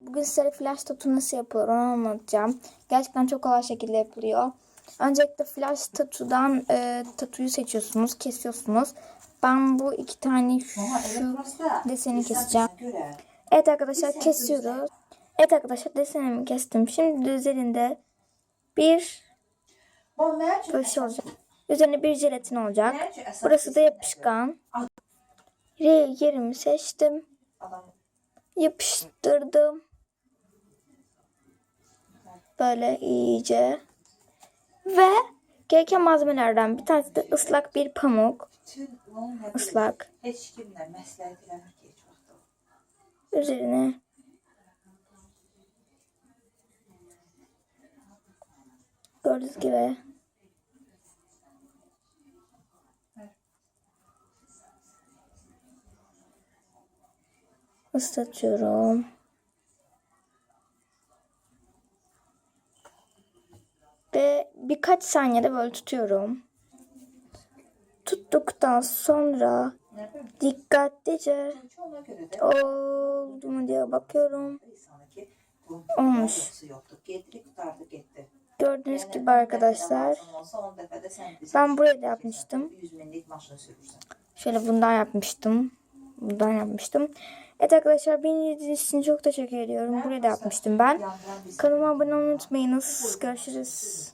Bugün size flash tattoo nasıl yapılır onu anlatacağım. Gerçekten çok kolay şekilde yapılıyor. Öncelikle flash tattoo'dan e, tattoo'yu seçiyorsunuz, kesiyorsunuz. Ben bu iki tane şu deseni keseceğim. Evet arkadaşlar kesiyoruz. Evet arkadaşlar desenimi kestim. Şimdi üzerinde bir böyle şey olacak. Üzerine bir jelatin olacak. Burası da yapışkan. R yerimi seçtim. Yapıştırdım. Böyle iyice. Ve gereken malzemelerden bir tanesi de ıslak bir pamuk. Islak. Üzerine gördüğünüz gibi ıslatıyorum. Ve birkaç saniyede böyle tutuyorum. Tuttuktan sonra dikkatlice oldu mu diye bakıyorum. Olmuş. Gördüğünüz gibi arkadaşlar. lazım Olsa 10 dəfə də sən bizim Ben buraya da yapmıştım. 100 minlik maşın sürürsən. Şöyle bundan yapmıştım. Bundan yapmıştım. Evet arkadaşlar beni izlediğiniz için çok teşekkür ediyorum. Buraya da yapmıştım ben. Kanalıma abone olmayı unutmayınız. Görüşürüz.